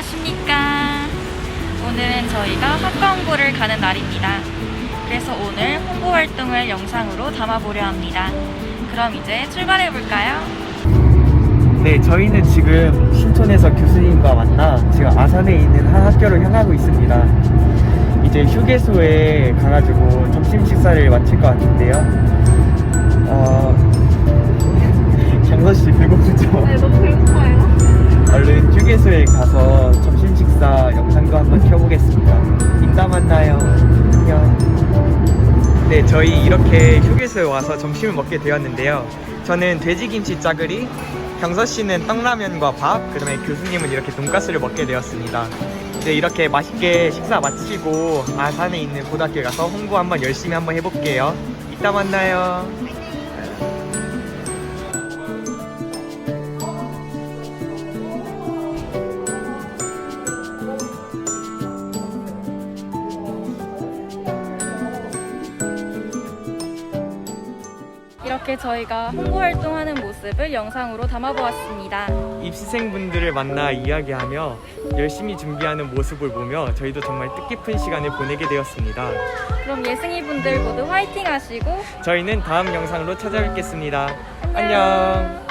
안녕하십니까. 오늘은 저희가 학과 홍보를 가는 날입니다. 그래서 오늘 홍보 활동을 영상으로 담아보려 합니다. 그럼 이제 출발해 볼까요? 네, 저희는 지금 신촌에서 교수님과 만나 지금 아산에 있는 한 학교를 향하고 있습니다. 이제 휴게소에 가가지고 점심 식사를 마칠 것 같은데요. 어, 경서 씨 배고프죠? 네, 너무 배고파요. 얼른 휴게소에 가서 점심 식사 영상도 한번 켜보겠습니다. 이따 만나요. 안녕. 네, 저희 이렇게 휴게소에 와서 점심을 먹게 되었는데요. 저는 돼지김치 짜글이, 경서 씨는 떡라면과 밥, 그다음에 교수님은 이렇게 돈가스를 먹게 되었습니다. 이제 이렇게 맛있게 식사 마치고 아산에 있는 고등학교에 가서 홍보 한번 열심히 한번 해볼게요. 이따 만나요. 이렇게 저희가 홍보 활동하는 모습을 영상으로 담아보았습니다. 입시생분들을 만나 이야기하며 열심히 준비하는 모습을 보며 저희도 정말 뜻깊은 시간을 보내게 되었습니다. 그럼 예승이 분들 모두 화이팅 하시고 저희는 다음 영상으로 찾아뵙겠습니다. 안녕. 안녕.